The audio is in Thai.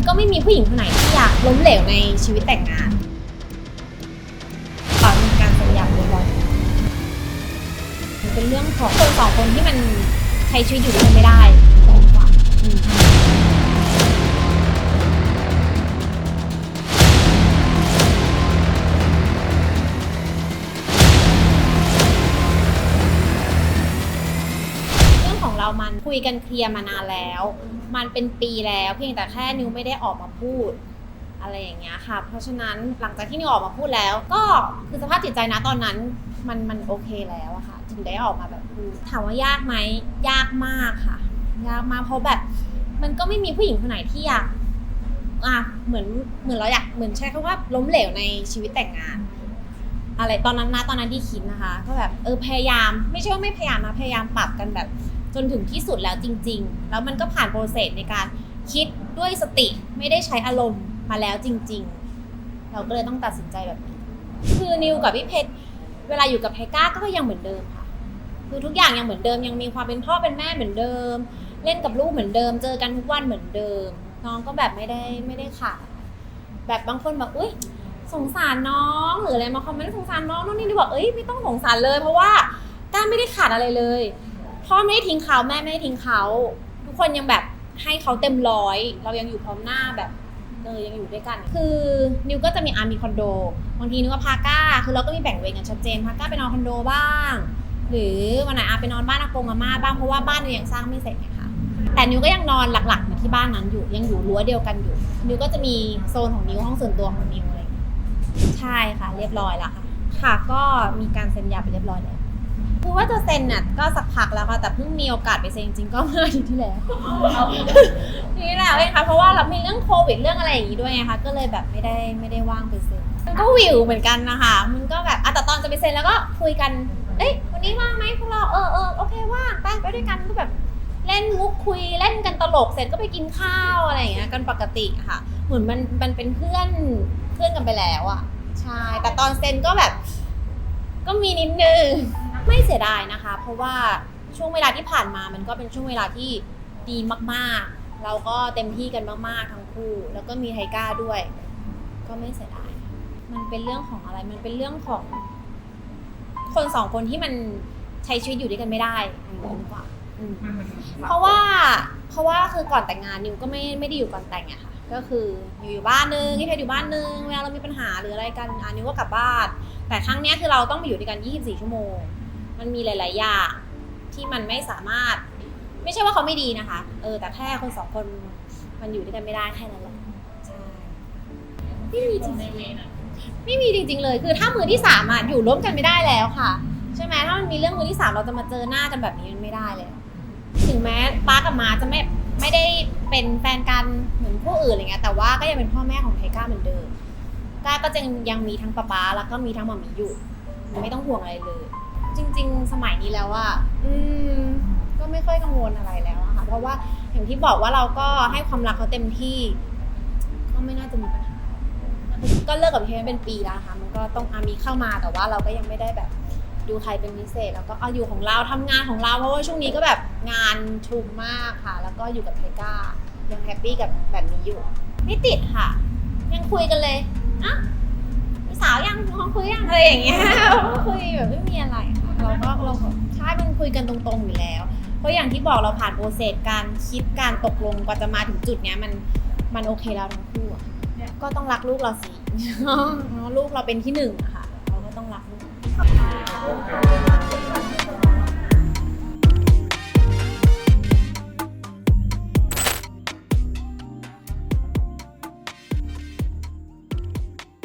มันก็ไม่มีผู้หญิงคนไหนที่อยากล้มเหลวในชีวิตแต่งงานก่อนการสัญญาเรียบร้อยมันเป็นเรื่องของคนสองคนที่มันใช้ชีวิตอยู่ด้วยกันไม่ได้ มันคุยกันเคลียร์มานานแล้ว มันเป็นปีแล้วเพียงแต่แค่นิวไม่ได้ออกมาพูด อะไรอย่างเงี้ยค่ะ เพราะฉะนั้นหลังจากที่นิวออกมาพูดแล้ว ก็คือสภาพจิตใจนะตอนนั้นมันมันโอเคแล้วอะค่ะ ถึงได้ออกมาแบบพูดถามว่ายากไหมยากมากค่ะ ยากมากเพราะแบบมันก็ไม่มีผู้หญิงคนไหนที่อยากอะเหมือนเหมือนเราอยากเหมือนใช้คำว่าล้มเหลวในชีวิตแต่งงาน อะไรตอนนั้นนะตอนนั้นที่คิดนะคะ ก็แบบเออพยายาม ไม่ใช่ว่าไม่พยายามนะพยายามปรับกันแบบ จนถึงที่สุดแล้วจริง ๆ แล้วมันก็ผ่านโปรเซสในการคิดด้วยสติไม่ได้ใช้อารมณ์มาแล้วจริง ๆ เราก็เลยต้องตัดสินใจแบบนี้ คือนิวกับพี่เพชรเวลาอยู่กับไทก้าก็ยังเหมือนเดิมค่ะ คือทุกอย่างยังเหมือนเดิมยังมีความเป็นพ่อเป็นแม่เหมือนเดิม เล่นกับลูกเหมือนเดิม เจอกันทุกวันเหมือนเดิม น้องก็แบบไม่ได้ไม่ได้ขาดแบบบางคนแบบอุ้ยสงสารน้องหรืออะไรมาคอมเมนต์สงสารน้องนู่นนี่ดิบอกเอ้ยไม่ต้องสงสารเลย เพราะว่าก้าไม่ได้ขาดอะไรเลย พ่อไม่ได้ทิ้งเขาแม่ไม่ได้ทิ้งเขาทุกคนยังแบบให้เขาเต็มร้อย เรายังอยู่พร้อมหน้าแบบเออยังอยู่ด้วยกัน คือนิวก็จะมีอามีคอนโดบางทีนิวก็พาก้า คือเราก็มีแบ่งเวรกันชัดเจนพาก้าไปนอนคอนโดบ้าง หรือวันไหนอาไปนอนบ้านอากงอาม่าบ้างเพราะว่าบ้านนิวยังสร้างไม่เสร็จไงคะแต่นิวก็ยังนอนหลักๆอยู่ที่บ้านนั้นอยู่ยังอยู่รั้วเดียวกันอยู่ นิวก็จะมีโซนของนิวห้องส่วนตัวของนิวอะไรอย่างเงี้ยใช่ค่ะ เรียบร้อยแล้วค่ะ ค่ะก็มีการเซ็นยาไปเรียบร้อยแล้ว คือว่าจะเซ็นน่ะก็สักพักแล้วค่ะแต่เพิ่งมีโอกาสไปเซ็นจริงๆก็เมื่ออาทิตย์ที่แล้วนี่แหละเองค่ะเพราะว่าเรามีเรื่องโควิดเรื่องอะไรอย่างนี้ด้วยไงคะก็เลยแบบไม่ได้ไม่ได้ว่างไปเซ็นมันก็วิวเหมือนกันนะคะมันก็แบบอะแต่ตอนจะไปเซ็นแล้วก็คุยกันเอ้ยวันนี้ว่างไหมพวกเราเออเออโอเคว่างไปไปด้วยกันก็แบบเล่นมุกคุยเล่นกันตลกเสร็จก็ไปกินข้าวอะไรอย่างเงี้ยกันปกติค่ะ เหมือนมันมันเป็นเพื่อนเพื่อนกันไปแล้วอะใช่แต่ตอนเซ็นก็แบบ ก็มีนิดนึง ไม่เสียดายนะคะ เพราะว่าช่วงเวลาที่ผ่านมามันก็เป็นช่วงเวลาที่ดีมากๆ เราก็เต็มที่กันมากๆทั้งคู่ แล้วก็มีไทก้าด้วย ก็ไม่เสียดาย มันเป็นเรื่องของอะไร มันเป็นเรื่องของ คนสองคนที่มันใช้ชีวิตอยู่ด้วยกันไม่ได้อย่างนี้ดีกว่าอืม เพราะว่าเพราะว่าคือก่อนแต่งงานนิวก็ไม่ไม่ได้อยู่ก่อนแต่งอะค่ะก็คืออยู่อยู่บ้านนึงที่เพชรอยู่บ้านนึงเวลาเรามีปัญหาหรืออะไรกันอะนิวก็กลับบ้าน แต่ครั้งเนี้ยคือเราต้องไปอยู่ด้วยกัน 24 ชั่วโมง มันมีหลาย ๆ อย่างที่มันไม่สามารถ ไม่ใช่ว่าเขาไม่ดีนะคะ เออ แต่แค่คนสองคนมันอยู่ด้วยกันไม่ได้แค่นั้นแหละใช่ไม่มีจริงๆไม่มีจริง ๆ เลย คือถ้ามือที่สามอะอยู่ร่วมกันไม่ได้แล้วค่ะ ใช่ไหมถ้ามันมีเรื่องมือที่สามเราจะมาเจอหน้ากันแบบนี้มันไม่ได้เลย ถึงแม้ป้ากับมาจะไม่ไม่ได้เป็นแฟนกันเหมือนผู้อื่นอะไรเงี้ยแต่ว่าก็ยังเป็นพ่อแม่ของไทก้าเหมือนเดิมก้าก็จะยังมีทั้งป๊าป๊าแล้วก็มีทั้งหมามีอยู่ ไม่ต้องห่วงอะไรเลย จริง ๆ สมัยนี้แล้วอะอืมก็ไม่ค่อยกังวลอะไรแล้วอะค่ะ เพราะว่าอย่างที่บอกว่าเราก็ให้ความรักเขาเต็มที่ ก็ไม่น่าจะมีปัญหา ก็เลิกกับพี่เพชรเป็นปีแล้วนะคะมันก็ต้องอามีเข้ามาแต่ว่าเราก็ยังไม่ได้แบบดูใครเป็นพิเศษ แล้วก็เอาอยู่ของเราทำงานของเรา เพราะว่าช่วงนี้ก็แบบงานชุมมากค่ะ แล้วก็อยู่กับไทก้ายังแฮปปี้กับแบบนี้อยู่ ไม่ติดค่ะ ยังคุยกันเลยอะ สาวยังลองคุยยังอะไรอย่างเงี้ยคุยแบบไม่มีอะไรค่ะเราก็เราก็ใช่มันคุยกันตรงๆอยู่แล้ว เพราะอย่างที่บอกเราผ่านโปรเซสการคิดการตกลงกว่าจะมาถึงจุดเนี้ยมันมันโอเคแล้วทั้งคู่อะก็ต้องรักลูกเราสิลูกเราเป็นที่หนึ่งอะค่ะ เราก็ต้องรักลูก